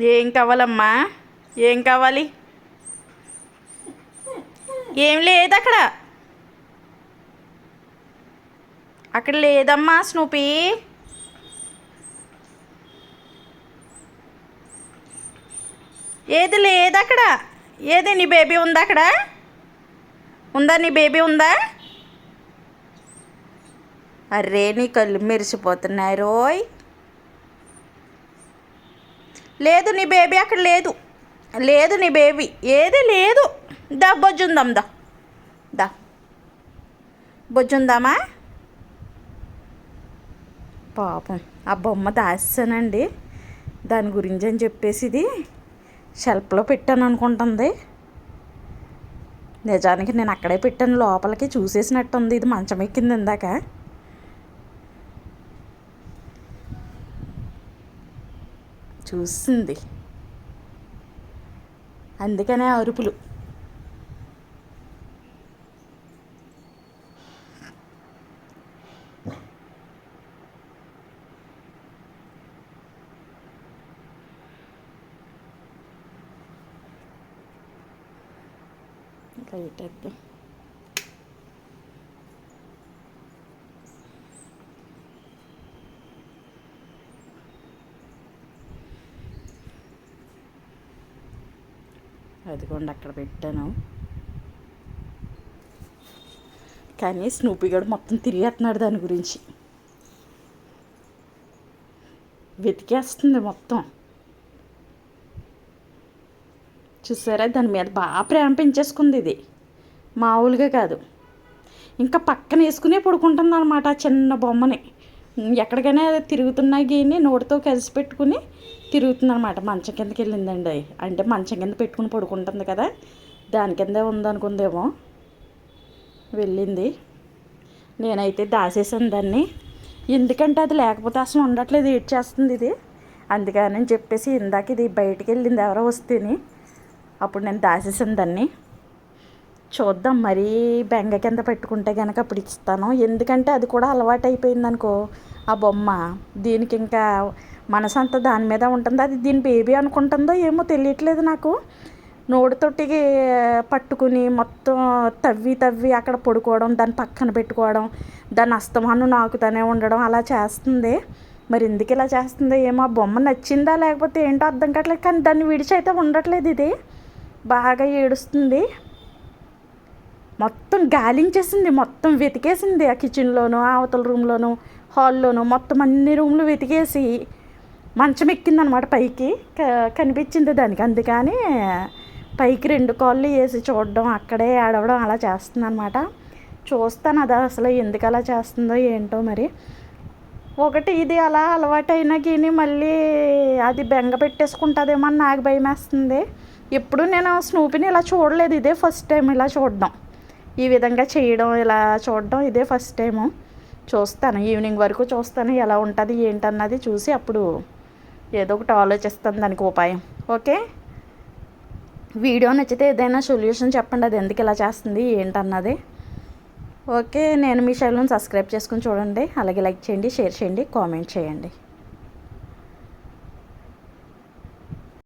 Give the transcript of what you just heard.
ఏం కావాలమ్మా? ఏం కావాలి? ఏం లేదు అక్కడ. అక్కడ లేదమ్మా స్నూపీ. ఏది లేదు అక్కడ. ఏది నీ బేబీ ఉందా అక్కడ? ఉందా నీ బేబీ ఉందా? అరే నీ కళ్ళు మెరిసిపోతున్నాయి రోయ్. లేదు నీ బేబీ అక్కడ లేదు. లేదు నీ బేబీ. ఏది లేదు. దా బొజ్జుందాం దా. దా. బొజ్జుందామా? పాపం. ఆ బొమ్మ దాసానండి దాని గురించి అని చెప్పేసి ఇది షెల్ఫ్లో పెట్టాను అనుకుంటుంది. నిజానికి నేను అక్కడే పెట్టాను. లోపలికి చూసేసినట్టుంది. ఇది మంచం ఎక్కింది ఇందాక. చూస్తుంది అందుకనే ఆ అరుపులు. లైట్ వేద్దాం అదిగోండి అక్కడ పెట్టాను. కానీ స్నూపీ గడు మొత్తం తిరిగేస్తున్నాడు దాని గురించి. వెతికేస్తుంది మొత్తం. చూసారా దాని మీద బాగా ప్రేమ పెంచేసుకుంది ఇది. మామూలుగా కాదు. ఇంకా పక్కన వేసుకునే పడుకుంటుంది అనమాట చిన్న బొమ్మని. ఎక్కడికైనా తిరుగుతున్నా గీని నోటితో కలిసి పెట్టుకుని తిరుగుతుందనమాట మంచం కిందకి వెళ్ళిందండి అది. అంటే మంచం కింద పెట్టుకుని పడుకుంటుంది కదా. దాని కిందే ఉందనుకుందేమో. వెళ్ళింది. నేనైతే దాసేసాను దాన్ని. ఎందుకంటే అది లేకపోతే అసలు ఉండట్లేదు ఏడ్ చేస్తుంది ఇది. అందుకని చెప్పేసి ఇందాక ఇది బయటికి వెళ్ళింది ఎవరో వస్తేని. అప్పుడు నేను దాసేసాను దాన్ని. చూద్దాం మరీ బెంగ కింద పెట్టుకుంటే కనుక అప్పుడు ఇస్తాను. ఎందుకంటే అది కూడా అలవాటు అయిపోయింది అనుకో ఆ బొమ్మ దీనికి ఇంకా మనసంతా దాని మీద ఉంటుంది? అది దీని బేబీ అనుకుంటుందో ఏమో తెలియట్లేదు నాకు. నోటితోటి పట్టుకుని మొత్తం తవ్వి తవ్వి అక్కడ పడుకోవడం దాన్ని పక్కన పెట్టుకోవడం దాని అస్తమానం నాకుతూనే ఉండడం అలా చేస్తుంది. మరి ఎందుకు ఇలా చేస్తుందో? ఏమో ఆ బొమ్మ నచ్చిందా లేకపోతే ఏంటో అర్థం కావట్లేదు. కానీ దాన్ని విడిచి అయితే ఉండట్లేదు ఇది. బాగా ఏడుస్తుంది. మొత్తం గాలించేసింది మొత్తం వెతికేసింది ఆ కిచెన్లోను అవతల రూమ్లోను హాల్లోను మొత్తం అన్ని రూమ్లు వెతికేసి మంచం ఎక్కిందనమాట పైకి. కనిపించింది దానికి. అందుకని పైకి రెండు కాళ్ళు వేసి చూడడం అక్కడే ఆడవడం అలా చేస్తుందనమాట. చూస్తాను అది అసలు ఎందుకు అలా చేస్తుందో ఏంటో మరి. ఒకటి ఇది అలా అలవాటైనా కానీ మళ్ళీ అది బెంగ పెట్టేసుకుంటుందేమో అని నాకు భయం వేస్తుంది ఎప్పుడు నేను స్నూపిని ఇలా చూడలేదు. ఇదే ఫస్ట్ టైం ఇలా చూడడం. ఈ విధంగా చేయడం ఇలా చూడడం ఇదే ఫస్ట్ టైము చూస్తాను. ఈవినింగ్ వరకు చూస్తాను. ఎలా ఉంటుంది ఏంటన్నది చూసి అప్పుడు ఏదో ఒకటి ఆలోచిస్తాను దానికి ఉపాయం. ఓకే వీడియో నచ్చితే ఏదైనా సొల్యూషన్ చెప్పండి. అది ఎందుకు ఇలా చేస్తుంది ఏంటన్నది. ఓకే నేను మీ ఛానల్ని సబ్స్క్రైబ్ చేసుకుని చూడండి. అలాగే లైక్ చేయండి షేర్ చేయండి కామెంట్ చేయండి.